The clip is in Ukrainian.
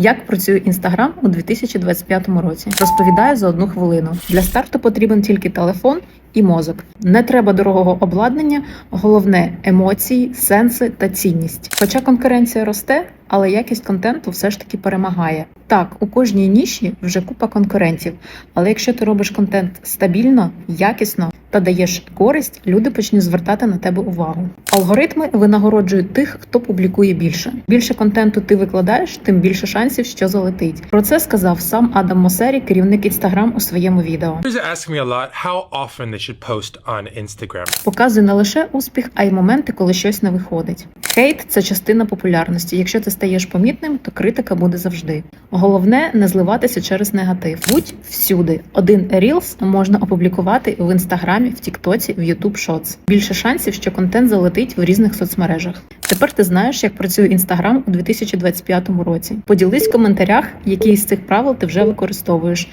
Як працює інстаграм у 2025 році? Розповідаю за одну хвилину. Для старту потрібен тільки телефон і мозок. Не треба дорогого обладнання, головне емоції, сенси та цінність. Хоча конкуренція росте, але якість контенту все ж таки перемагає. Так, у кожній ніші вже купа конкурентів, але якщо ти робиш контент стабільно, якісно та даєш користь, люди почнуть звертати на тебе увагу. Алгоритми винагороджують тих, хто публікує більше. Більше контенту ти викладаєш, тим більше шансів, що залетить. Про це сказав сам Адам Мосері, керівник інстаграм у своєму відео. Показує не лише успіх, а й моменти, коли щось не виходить. Хейт це частина популярності. Якщо ти стаєш помітним, то критика буде завжди. Головне не зливатися через негатив. Будь всюди. Один Reels можна опублікувати в інстаграмі, в Тіктоці, в YouTube Shorts. Більше шансів, що контент залетить в різних соцмережах. Тепер ти знаєш, як працює інстаграм у 2025 році. Поділись в коментарях, які з цих правил ти вже використовуєш.